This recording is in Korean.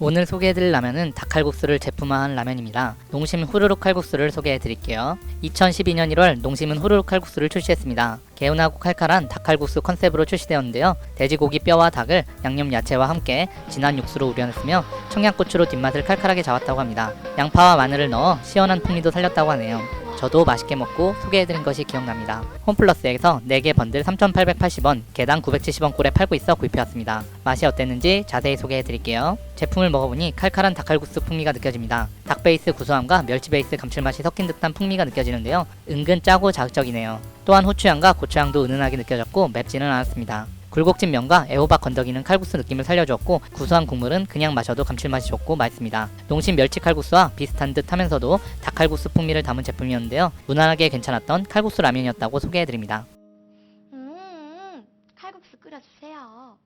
오늘 소개해드릴 라면은 닭칼국수를 제품화한 라면입니다. 농심 후루룩 칼국수를 소개해드릴게요. 2012년 1월 농심은 후루룩 칼국수를 출시했습니다. 개운하고 칼칼한 닭칼국수 컨셉으로 출시되었는데요. 돼지고기 뼈와 닭을 양념 야채와 함께 진한 육수로 우려냈으며 청양고추로 뒷맛을 칼칼하게 잡았다고 합니다. 양파와 마늘을 넣어 시원한 풍미도 살렸다고 하네요. 저도 맛있게 먹고 소개해드린 것이 기억납니다. 홈플러스에서 4개 번들 3,880원, 개당 970원 꼴에 팔고 있어 구입해왔습니다. 맛이 어땠는지 자세히 소개해드릴게요. 제품을 먹어보니 칼칼한 닭칼국수 풍미가 느껴집니다. 닭 베이스 구수함과 멸치 베이스 감칠맛이 섞인 듯한 풍미가 느껴지는데요. 은근 짜고 자극적이네요. 또한 후추향과 고추향도 은은하게 느껴졌고 맵지는 않았습니다. 굴곡진 면과 애호박 건더기는 칼국수 느낌을 살려주었고 구수한 국물은 그냥 마셔도 감칠맛이 좋고 맛있습니다. 농심 멸치 칼국수와 비슷한 듯 하면서도 닭칼국수 풍미를 담은 제품이었는데요. 무난하게 괜찮았던 칼국수 라면이었다고 소개해드립니다. 음, 칼국수 끓여주세요.